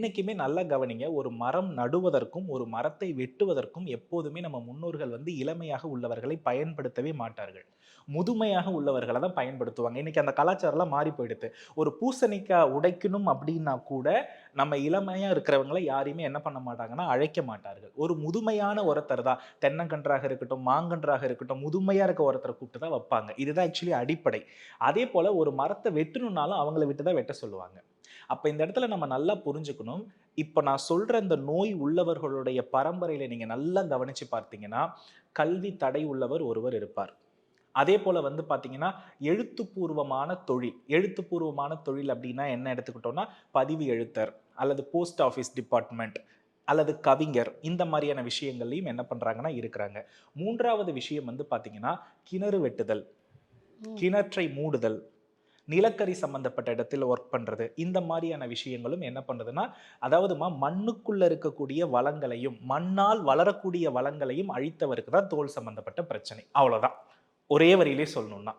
என்றைக்குமே நல்லா கவனிங்க. ஒரு மரம் நடுவதற்கும் ஒரு மரத்தை வெட்டுவதற்கும் எப்போதுமே நம்ம முன்னோர்கள் வந்து இளமையாக உள்ளவர்களை பயன்படுத்தவே மாட்டார்கள். முதுமையாக உள்ளவர்களை தான் பயன்படுத்துவாங்க. இன்னைக்கு அந்த கலாச்சாரம்லாம் மாறி போயிடுது. ஒரு பூசணிக்காய் உடைக்கணும் அப்படின்னா கூட நம்ம இளமையாக இருக்கிறவங்களை யாரையுமே என்ன பண்ண மாட்டாங்கன்னா அழைக்க மாட்டார்கள். ஒரு முதுமையான ஒருத்தர் தான். தென்னங்கன்றாக இருக்கட்டும் மாங்கன்றாக இருக்கட்டும் முதுமையாக இருக்க ஒருத்தரை கூப்பிட்டு தான் வைப்பாங்க. இதுதான் ஆக்சுவலி அடிப்படை. அதே போல் ஒரு மரத்தை வெட்டணுன்னாலும் அவங்கள விட்டு தான் வெட்ட சொல்லுவாங்க. அப்ப இந்த இடத்துல நம்ம நல்லா புரிஞ்சுக்கணும். இப்ப நான் சொல்ற இந்த நோய் உள்ளவர்களுடைய பரம்பரையில நீங்க நல்லா கவனிச்சு பார்த்தீங்கன்னா கல்வி தடை உள்ளவர் ஒருவர் இருப்பார். அதே போல வந்து பாத்தீங்கன்னா எழுத்துப்பூர்வமான தொழில். எழுத்துப்பூர்வமான தொழில் அப்படின்னா என்ன எடுத்துக்கிட்டோம்னா பதிவு எழுத்தர் அல்லது போஸ்ட் ஆஃபீஸ் டிபார்ட்மெண்ட் அல்லது கவிஞர் இந்த மாதிரியான விஷயங்கள்லையும் என்ன பண்றாங்கன்னா இருக்கிறாங்க. மூன்றாவது விஷயம் வந்து பாத்தீங்கன்னா கிணறு வெட்டுதல். கிணற்றை மூடுதல். நிலக்கரி சம்பந்தப்பட்ட இடத்துல ஒர்க் பண்ணுறது இந்த மாதிரியான விஷயங்களும் என்ன பண்ணுறதுன்னா அதாவதுமா மண்ணுக்குள்ளே இருக்கக்கூடிய வளங்களையும் மண்ணால் வளரக்கூடிய வளங்களையும் அழித்தவருக்கு தான் தோல் சம்பந்தப்பட்ட பிரச்சனை. அவ்வளோதான் ஒரே வரியிலே சொல்லணும்னா.